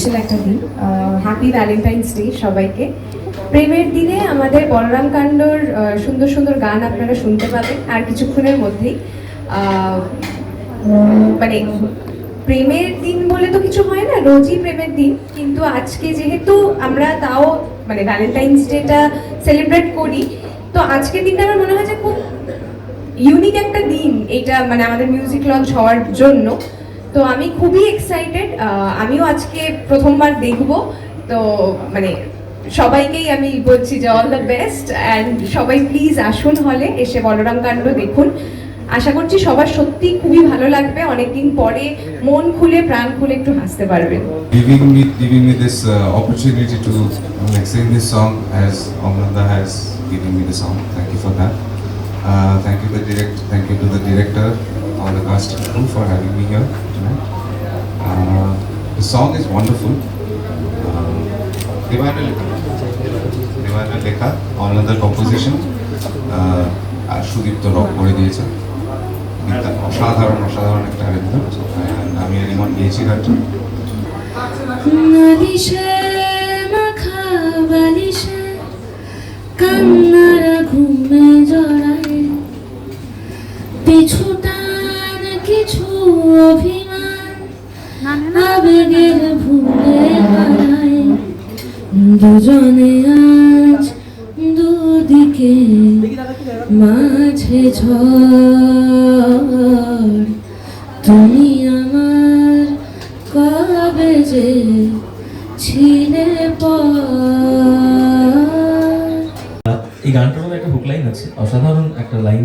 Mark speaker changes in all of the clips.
Speaker 1: Special একটা দিন। Happy Valentine's day সবাইকে। প্রেমের দিনে আমাদের বলরাম কাণ্ডর সুন্দর সুন্দর গান আপনারা শুনতে পাবেন, আর কিছুক্ষণের মধ্যেই। মানে প্রেমের দিন বলে তো কিছু হয় না, রোজই প্রেমের দিন। কিন্তু আজকে যেহেতু আমরা তাও মানে ভ্যালেন্টাইন্স ডেটা সেলিব্রেট করি, তো আজকের দিনটা আমার মনে হয় যে খুব ইউনিক একটা দিন। এটা মানে আমাদের মিউজিক লঞ্চ হওয়ার জন্য। তো আমি খুবই এক্সাইটেড আমিও আজকে প্রথমবার দেখব। তো মানে সবাইকেই আমি বলছি যে অল দ্য বেস্ট অ্যান্ড সবাই প্লিজ আসুন হলে এসে বলরাম কাণ্ড দেখুন। আশা করছি সবার সত্যি খুবই ভালো লাগবে। অনেকদিন পরে মন খুলে, প্রাণ খুলে একটু হাসতে পারবেন।
Speaker 2: Giving me giving me this opportunity to sing this song as thank you for thank you all the cast and crew for having me here tonight. Uh, the song is wonderful. Uh, Devana Lekha. Devana Lekha, another composition. Uh, আর Sudipta rock করে দিয়েছে অসাধারণ অসাধারণ একটা আরেকটা আমি আর ইমন গিয়েছি গানটা
Speaker 3: কান্নার ঘুমে দুজনে আজ দুদিকে মাঝে ঝড়। তুমি আমার কবে যে ছিলে
Speaker 4: এই গানটার মধ্যে একটা হুক লাইন আছে, অসাধারণ একটা লাইন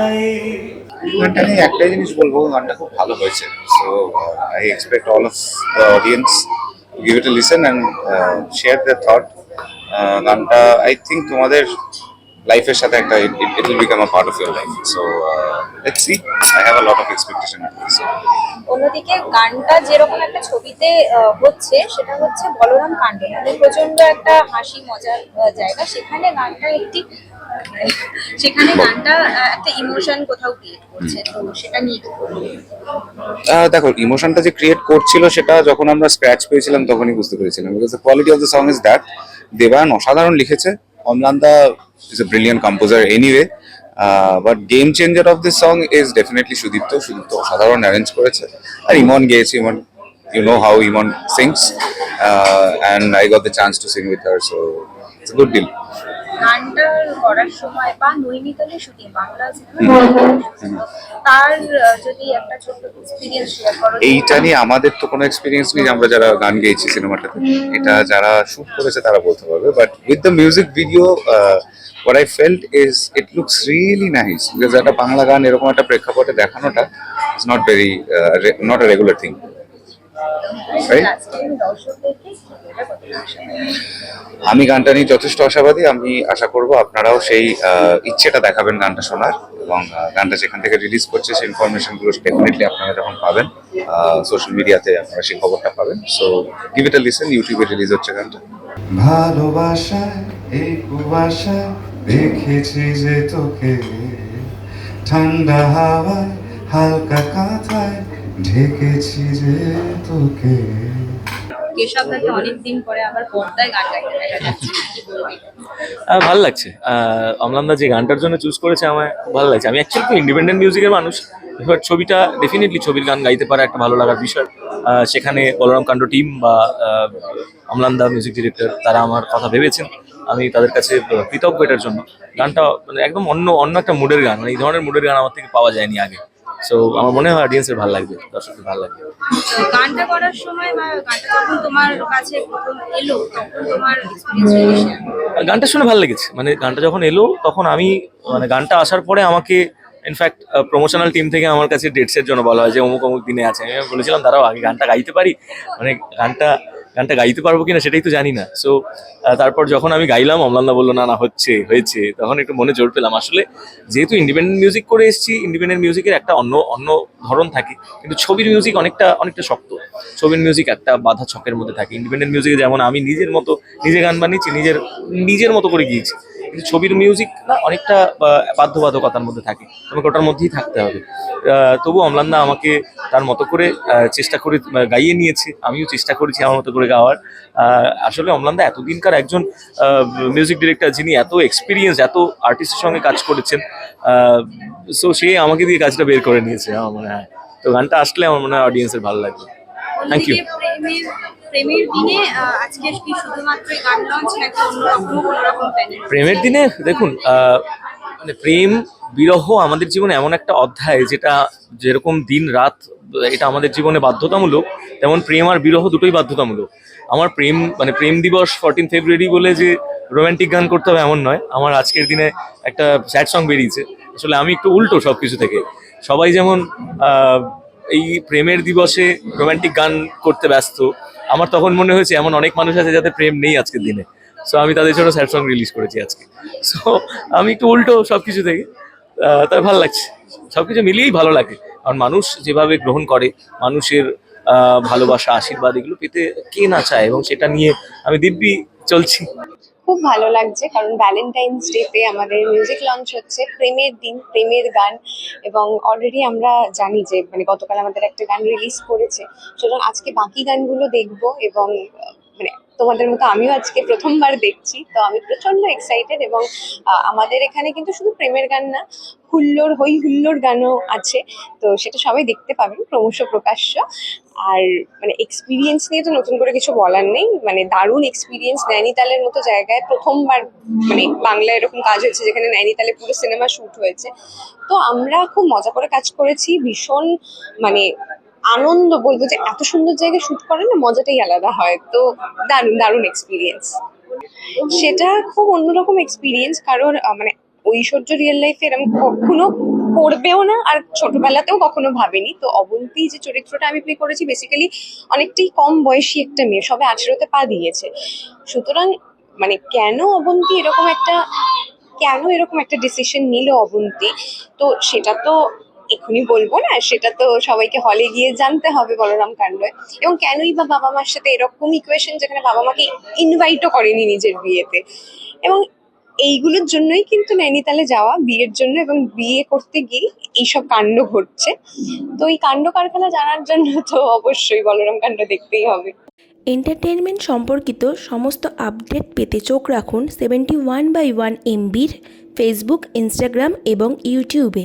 Speaker 4: আয়
Speaker 5: গানটা নিয়ে একটাই জিনিস বলব, গানটা খুব ভালো হয়েছে। So I expect all of the audience give it listen and share the thought গানটা আই থিঙ্ক তোমাদের লাইফের সাথে একটা it will become a part of your life so let's see I have a lot of expectation
Speaker 6: অন্যদিকে গানটা যেরকম একটা ছবিতে হচ্ছে সেটা হচ্ছে বলরাম কাণ্ড মানে প্রচণ্ড একটা হাসি মজার জায়গা। সেখানে গানটা একটি সেখানে গানটা একটা ইমোশন কোথাও ক্রিয়েট করছে। তো সেটা নিয়ে
Speaker 5: দেখো ইমোশনটা যে ক্রিয়েট করছিল সেটা যখন আমরা স্ক্র্যাচ পেয়েছিলাম তখনই বুঝতে পেরেছিলাম। Because the quality of the song is that Debayan অসাধারণ লিখেছে। অমলান্দা is a brilliant composer anyway but game changer of this song is definitely Sudipta Sudipta অসাধারণ অ্যারেঞ্জ করেছে। আর ইমন গেয়েছে, Iman you know how Iman sings and I got the chance to sing with her so it's good deal
Speaker 6: গানটা করার সময় বা নৈনিতালে shooting Bangla তার যদি একটা এক্সপিরিয়েন্স শেয়ার করো
Speaker 5: এইটা নিয়ে আমাদের তো কোনো এক্সপিরিয়েন্স নেই আমরা যারা গান গেয়েছি সিনেমাটাতে। এটা যারা শুট করেছে তারা বলতে পারবে but with the music video what I felt is it looks really nice because একটা বাংলা গান এরকম একটা প্রেক্ষাপটে দেখানোটা is not very uh, not a regular thing. আমি গানটা নিয়ে যথেষ্ট আশাবাদী। আমি আশা করব আপনারাও সেই ইচ্ছেটা দেখাবেন গানটা শোনার এবং গানটা যেখান থেকে রিলিজ করছে সেই ইনফরমেশনগুলো ডেফিনেটলি আপনারা যখন পাবেন সোশ্যাল মিডিয়াতে আপনারা সেই খবরটা পাবেন। সো গিভ ইট লিসেন ইউটিউবে রিলিজ হচ্ছে গানটা।
Speaker 2: ভালোবাসায় এই কুয়াশায় দেখেছি যে তোকে। ঠান্ডা হাওয়ায়, হালকা কাঁথায় ঢেকেছি যে তোকে।
Speaker 6: কেশব দাকে অনেকদিন পরে আবার পর্দায় গান গাইতে দেখা যাচ্ছে। কি বলবি?
Speaker 4: আহ, ভালো লাগছে। অমলানদা যে গানটার জন্য চুজ করেছে আমার খুব ভালো লাগছে। আমি অ্যাকচুয়ালি ইন্ডিপেন্ডেন্ট মিউজিকের মানুষ। এবার ছবিটা ডেফিনেটলি ছবির গান গাইতে পারা একটা ভালো লাগার বিষয়। সেখানে বলরাম কাণ্ড টিম বা অমলানদা মিউজিক ডিরেক্টর তারা আমার কথা ভেবেছেন। আমি তাদের কাছে কৃতজ্ঞ এটার জন্য। গানটা মানে একদম অন্য অন্য একটা মুডের গান। মানে এই ধরনের মুডের গান আমার থেকে পাওয়া যায়নি আগে। সো আমার মনে হয় অডিয়েন্সের ভালো লাগবে দর্শকদের ভালো লাগবে।
Speaker 6: গানটা করার সময় বা গানটা যখন তোমার কাছে প্রথম এলো তখন তোমার
Speaker 4: গানটা শুনে ভালো লেগেছে। মানে গানটা যখন এলো তখন আমি মানে গানটা আসার পরে আমাকে ইনফ্যাক্ট প্রমোশনাল টিম থেকে আমার কাছে ডেটসের জন্য বলা হয় যে অমুক অমুক দিনে আছে। আমি বলেছিলাম দাঁড়াও আগে গানটা গাইতে পারি? মানে গানটা গানটা গাইতে পারব কিনা সেটাই তো জানি না। সো তারপর যখন আমি গাইলাম, অমলান্দা বলল, না না, হচ্ছে, হয়েছে। তখন একটু মনে জোর পেলাম। আসলে যেহেতু ইন্ডিপেন্ডেন্ট মিউজিক করে এসেছি ইন্ডিপেন্ডেন্ট মিউজিকের একটা অন্য অন্য ধরন থাকে, কিন্তু ছবির মিউজিক অনেকটা অনেকটা শক্ত। ছবির মিউজিক একটা বাধা ছকের মধ্যে থাকে। ইন্ডিপেন্ডেন্ট মিউজিকে যেমন আমি নিজের মতো, নিজে গান বানিয়েছি, নিজের নিজের মতো করে গিয়েছি। কিন্তু ছবির মিউজিক না অনেকটা বাধ্যবাধকতার মধ্যে থাকে। তোমাকে ওটার মধ্যেই থাকতে হবে। তবু অমলান্দা আমাকে তার মতো করে চেষ্টা করে গাইয়ে নিয়েছে। আমিও চেষ্টা করেছি আমার মতো করে গাওয়ার। আসলে অমলান্দা এতদিনকার একজন মিউজিক ডিরেক্টর যিনি এত এক্সপিরিয়েন্স এত আর্টিস্টের সঙ্গে কাজ করেছেন সো সে আমাকে দিয়ে কাজটা বের করে নিয়েছে। আমার মনে হয়। তো গানটা আসলে আমার মনে হয় অডিয়েন্সের ভালো লাগবে। থ্যাংক ইউ
Speaker 6: প্রেমের দিনে আজকে কি শুধুমাত্র গান লঞ্চ নাকি অন্যরকম কোনো রকম
Speaker 4: প্রেমের দিনে, দেখুন মানে প্রেম, বিরহ আমাদের জীবনে এমন একটা অধ্যায় যেটা যেরকম দিন রাত, এটা আমাদের জীবনে বাধ্যতামূলক, তেমন প্রেম আর বিরহ দুটোই বাধ্যতামূলক। আমার প্রেম মানে প্রেম দিবস ফোরটিন ফেব্রুয়ারি বলে যে রোমান্টিক গান করতে হবে এমন নয়। আমার আজকের দিনে একটা স্যাড সং বেরিয়েছে। আসলে আমি একটু উল্টো সব কিছু থেকে। সবাই যেমন এই প্রেমের দিবসে রোমান্টিক গান করতে ব্যস্ত। আমার তখন মনে হয়েছে এমন অনেক মানুষ আছে যাদের প্রেম নেই আজকের দিনে। সো আমি তাদের জন্য স্যাড সং রিলিজ করেছি আজকে। সো আমি একটু উল্টো সব কিছু থেকে তাই ভালো লাগছে। সব কিছু মিলিয়েই ভালো লাগে। কারণ মানুষ যেভাবে গ্রহণ করে, মানুষের ভালোবাসা, আশীর্বাদ, এগুলো পেতে কে না চায়? এবং সেটা নিয়ে আমি দিব্যি চলছি।
Speaker 7: খুব ভালো লাগছে, কারণ ভ্যালেন্টাইন্স ডেতে আমাদের মিউজিক লঞ্চ হচ্ছে, প্রেমের দিন, প্রেমের গান, এবং অলরেডি আমরা জানি যে মানে গতকাল আমাদের একটা গান রিলিজ করেছে। সুতরাং আজকে বাকি গানগুলো দেখব, এবং মানে তোমাদের মতো আমিও আজকে প্রথমবার দেখছি, তো আমি প্রচণ্ড এক্সাইটেড এবং আমাদের এখানে কিন্তু শুধু প্রেমের গান না, হুল্লোড়, হই হুল্লোড় গানও আছে, তো সেটা সবাই দেখতে পাবেন, ক্রমশ প্রকাশ্য। আর মানে এক্সপিরিয়েন্স নিয়ে তো নতুন করে কিছু বলার নেই মানে দারুণ এক্সপিরিয়েন্স নৈনিতালের মতো জায়গায় প্রথমবার মানে বাংলায় এরকম কাজ হয়েছে যেখানে নৈনিতালে পুরো সিনেমা শুট হয়েছে। তো আমরা খুব মজা করে কাজ করেছি, ভীষণ মানে আনন্দ বলব যে এত সুন্দর জায়গায় শুট করে না, মজাটাই আলাদা হয়। তো দারুণ দারুণ এক্সপিরিয়েন্স সেটা খুব অন্যরকম এক্সপিরিয়েন্স কারণ মানে ঐশ্বর্য রিয়েল লাইফে এরকম কখনো করবেও না, আর ছোটবেলাতেও কখনো ভাবিনি। তো অবন্তী যে চরিত্রটা আমি প্লে করেছি বেসিক্যালি অনেকটাই কম বয়সী একটা মেয়ে, সবে আঠেরোতে পা দিয়েছে। সুতরাং মানে কেন অবন্তী এরকম একটা, কেন এরকম একটা ডিসিশন নিল অবন্তী? তো সেটা তো এক্ষুনি বলব না, সেটা তো সবাইকে হলে গিয়ে জানতে হবে বলরাম কাণ্ড। এবং কেনই বা বাবা মার সাথে এরকম ইকুয়েশন যেখানে বাবা মাকে ইনভাইটও করেনি নিজের বিয়েতে। এবং এইগুলোর জন্যই কিন্তু নৈনিতালে যাওয়া বিয়ের জন্য এবং বিয়ে করতে গিয়ে এইসব কাণ্ড ঘটছে। তো এই কাণ্ড কারখানা জানার জন্য তো অবশ্যই বলরাম কাণ্ড দেখতেই হবে।
Speaker 8: এন্টারটেনমেন্ট সম্পর্কিত সমস্ত আপডেট পেতে চোখ রাখুন সেভেন্টি ওয়ান বাই ওয়ান এমবির ফেসবুক ইনস্টাগ্রাম এবং ইউটিউবে